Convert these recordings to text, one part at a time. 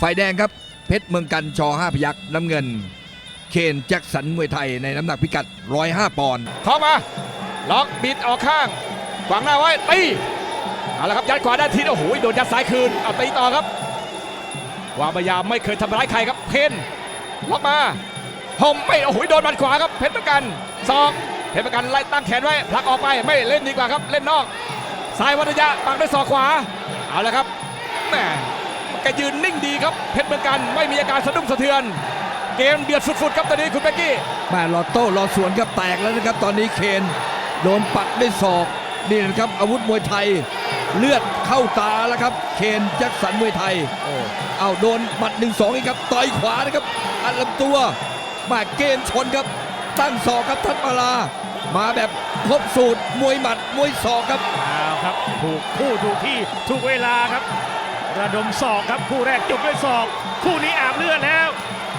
ฝ่ายแดงครับ เพชรเมืองกันชอห้าพยักษ์น้ำเงิน เคนแจ็คสันมวยไทยในน้ำหนักพิกัด 105 ปอนด์เข้ามา ล็อกบิดออกข้างขวางหน้าไว้ตีเอาละครับยัดขวาด้านทีโอ้โหโดนยัดซ้ายคืนเอาตีต่อครับวามพยายามไม่เคยทำร้ายใครครับเพนล็อกมาหมไม่โอ้โหโดนมัดขวาครับเพชรประกันสองเพชรประกันไล่ตั้งแขนไว้ผลักออกไปไม่เล่นดีกว่าครับเล่นนอกซ้ายวัฒยะปักด้วยศอกขวาเอาละครับแหม แกยืนนิ่งดีครับ เพชรเหมือนกันไม่มีอาการสะดุ้งสะเทือน เกมเดือดฝุดๆครับตอนนี้คุณเบกกี้แม่รอโต้รอสวนครับแตกแล้วนะครับ ตอนนี้เคนโดนปัดด้วยศอกนี่นะครับอาวุธมวยไทยเลือดเข้าตาแล้วครับ เคนแจ็คสันมวยไทยโอ้เอาโดนหมัดหนึ่งสองอีกครับต่อยขวานะครับอัดลำตัวมาเกณฑ์ชนครับ ตั้งศอกครับทัดมาลามาแบบครบสูตรมวยหมัดมวยศอกครับเอาครับ ถูกคู่ถูกที่ถูกเวลาครับ ระดมศอกครับคู่แรกจบด้วยศอก คู่นี้อาบเลือดแล้ว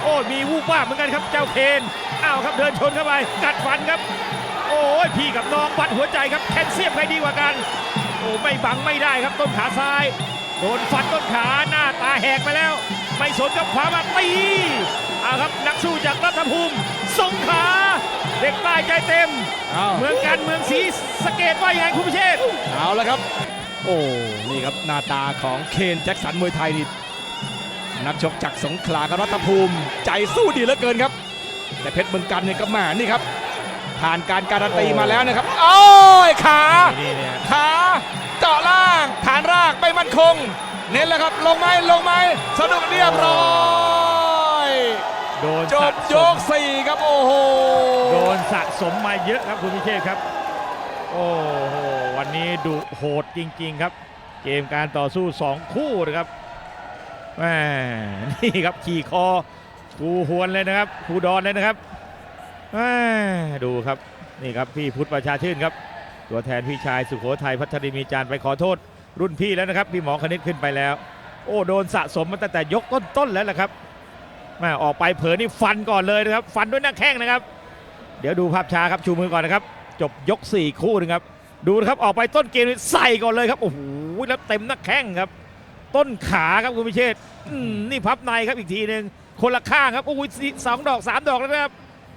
โอ้ยมีวูบวาบเหมือนกันครับเจ้าเคนอ้าวครับเดินชนเข้าไปกัดฟันครับ โอ้ยพี่กับน้องวัดหัวใจครับแคลเซียมใครดีกว่ากัน โอ้ไม่บังไม่ได้ครับต้นขาซ้าย โดนฟันต้นขาหน้าตาแหกไปแล้ว ไม่สนกับขวามาตีเอาครับนักสู้จากรัฐภูมิสงขลาเด็กใต้ใจเต็มเอาเมืองการเมืองศรีสะเกดว่ายังไงคุณพิเชษฐ์เอาละครับ โอ้นี่ครับหน้าตาของเคนแจ็คสันมวยไทยนี่นักชกจากสงขลากับรัฐภูมิ ใจสู้ดีเหลือเกินครับ แต่เพชรเมืองกันเนี่ยก็มานี่ครับ ผ่านการการันตีมาแล้วนะครับ โอ้ยขานี่เนี่ยขาเจาะล่างฐานรากไม่มั่นคง เน้นแล้วครับลงไหมลงไหมสนุกเรียบร้อยโดนจสะบสยมกสี่ครับโอ้โหโดนสะสมมาเยอะครับคุณพิเชษครับ โอ้โหวันนี้ดุโหดจริง ๆ ครับ เกมการต่อสู้ 2 คู่นะครับแหมนี่ครับขี่คอคูหวนเลยนะครับคูดอนเลยนะครับแหมดูครับนี่ครับพี่พุทธประชาชื่นครับ ตัวแทนพี่ชายสุโขทัยพัชรินมีจานไปขอโทษ รุ่นพี่แล้วนะครับ พี่หมอคณิตขึ้นไปแล้ว โอ้โดนสะสมมาตั้งแต่ยกต้นๆแล้วแหละครับแม่ออกไปเผลอนี่ฟันก่อนเลยนะครับ ฟันด้วยหน้าแข้งนะครับ เดี๋ยวดูภาพช้าครับชูมือก่อนนะครับ จบยก 4 คู่นะครับ ดูนะครับออกไปต้นเกมใส่ก่อนเลยครับ โอ้โห แล้วเต็มหน้าแข้งครับ ต้นขาครับคุณพิเชษนี่พับในครับอีกทีหนึ่งคนละข้างครับ โอ้โหสองดอกสามดอกแล้วนะครับ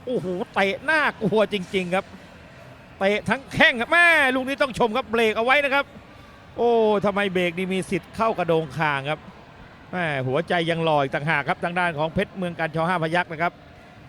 โอ้โห เตะหน้ากลัวจริง ๆ ครับ เตะทั้งแข้งครับแม่ลูกนี้ต้องชมครับเบรกเอาไว้นะครับ โอ้ทำไมเบรกนี่มีสิทธิ์เข้ากระโดงคางครับแม่หัวใจยังลอยต่างหากครับทางด้านของเพชรเมืองการชอห้าพยักษ์นะครับ